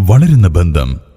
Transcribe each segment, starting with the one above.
വളരുന്ന ബന്ധം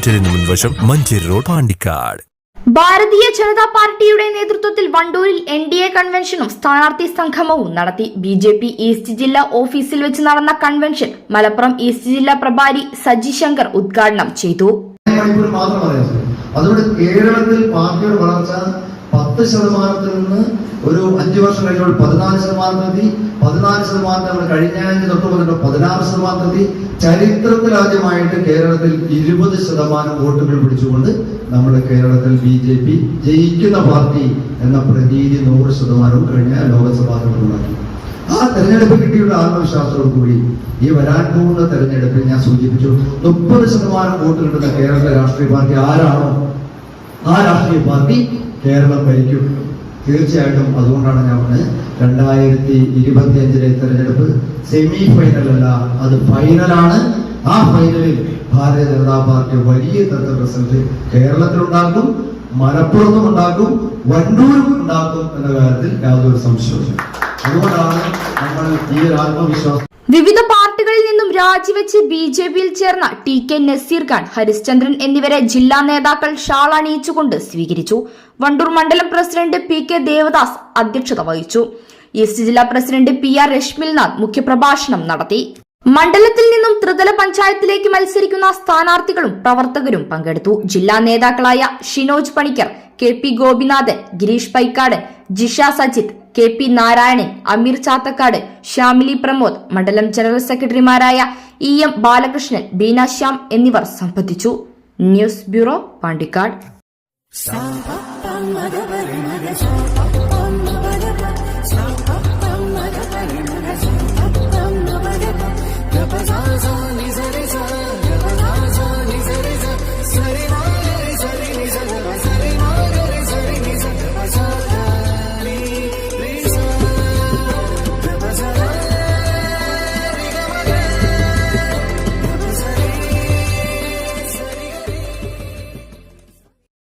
ഹോസ്പിറ്റലിന് മുൻവശം മഞ്ചേരി റോഡ് പാണ്ടിക്കാട്. ഭാരതീയ ജനതാ പാർട്ടിയുടെ നേതൃത്വത്തിൽ വണ്ടൂരിൽ എൻ ഡി എ കൺവെൻഷനും സ്ഥാനാർത്ഥി സംഗമവും നടത്തി. ബി ജെ പി ഈസ്റ്റ് ജില്ലാ ഓഫീസിൽ വെച്ച് നടന്ന കൺവെൻഷൻ മലപ്പുറം ഈസ്റ്റ് ജില്ലാ പ്രഭാരി സജി ശങ്കർ ഉദ്ഘാടനം ചെയ്തു. അതുകൊണ്ട് കേരളത്തിൽ പാർട്ടിയുടെ വളർച്ച പത്ത് ശതമാനത്തിൽ നിന്ന് ഒരു അഞ്ചു വർഷം കഴിഞ്ഞപ്പോൾ പതിനാല് ശതമാനം ശതമാനത്തെത്തി പതിനാല് ശതമാനം നമ്മൾ കഴിഞ്ഞ ആഴ്ച തൊട്ട് വന്നിട്ട് പതിനാറ് ശതമാനത്തെത്തി ചരിത്രത്തിൽ ആദ്യമായിട്ട് കേരളത്തിൽ ഇരുപത് ശതമാനം വോട്ടുകൾ പിടിച്ചുകൊണ്ട് നമ്മുടെ കേരളത്തിൽ ബി ജെ പി ജയിക്കുന്ന പാർട്ടി എന്ന പ്രതീതി നൂറ് ശതമാനവും കഴിഞ്ഞ ലോകസഭാ തെരഞ്ഞെടുപ്പിലാക്കി ആ തെരഞ്ഞെടുപ്പ് കിട്ടിയുള്ള ആത്മവിശ്വാസത്തോടു കൂടി ഈ വരാൻ പോകുന്ന തെരഞ്ഞെടുപ്പിൽ ഞാൻ സൂചിപ്പിച്ചു മുപ്പത് ശതമാനം വോട്ട് കിട്ടുന്ന കേരളത്തിലെ രാഷ്ട്രീയ പാർട്ടി ആരാണോ? ആ രാഷ്ട്രീയ പാർട്ടി കേരളം ഭരിക്കും. തീർച്ചയായിട്ടും അതുകൊണ്ടാണ് ഞാൻ പറഞ്ഞത് രണ്ടായിരത്തി ഇരുപത്തി അഞ്ചിലെ തെരഞ്ഞെടുപ്പ് സെമി ഫൈനൽ അല്ല അത് ഫൈനലാണ് ആ ഫൈനലിൽ ഭാരതീയ ജനതാ പാർട്ടി വലിയ തരത്തിൽ റിസൾട്ട് കേരളത്തിലുണ്ടാക്കും മലപ്പുറത്തും ഉണ്ടാക്കും വണ്ടൂരും ഉണ്ടാക്കും എന്ന കാര്യത്തിൽ യാതൊരു സംശയവും അതുകൊണ്ടാണ് നമ്മൾ ഈ ഒരു ആത്മവിശ്വാസം വിവിധ പാർട്ടികളിൽ നിന്നും രാജിവെച്ച് ബി ജെ പിയിൽ ചേർന്ന ടി കെ നസീർ ഖാൻ ഹരിശ്ചന്ദ്രൻ എന്നിവരെ ജില്ലാ നേതാക്കൾ ഷാൾ അണിയിച്ചുകൊണ്ട് സ്വീകരിച്ചു. വണ്ടൂർ മണ്ഡലം പ്രസിഡന്റ് പി കെ ദേവദാസ് അധ്യക്ഷത വഹിച്ചു. ഈസ്റ്റ് ജില്ലാ പ്രസിഡന്റ് പി ആർ രശ്മിൽനാഥ് മുഖ്യപ്രഭാഷണം നടത്തി. മണ്ഡലത്തിൽ നിന്നും ത്രിതല പഞ്ചായത്തിലേക്ക് മത്സരിക്കുന്ന സ്ഥാനാർത്ഥികളും പ്രവർത്തകരും പങ്കെടുത്തു. ജില്ലാ നേതാക്കളായ Shinoj Panicker K P Gopinathan Girish Paikkadan Jisha Sajith K P Narayanan Ameer Chathakkad Shyamili Pramod മണ്ഡലം ജനറൽ സെക്രട്ടറിമാരായ ഇ എം ബാലകൃഷ്ണൻ ബീന ശ്യാം എന്നിവർ സംബന്ധിച്ചു. News bureau Pandikkad.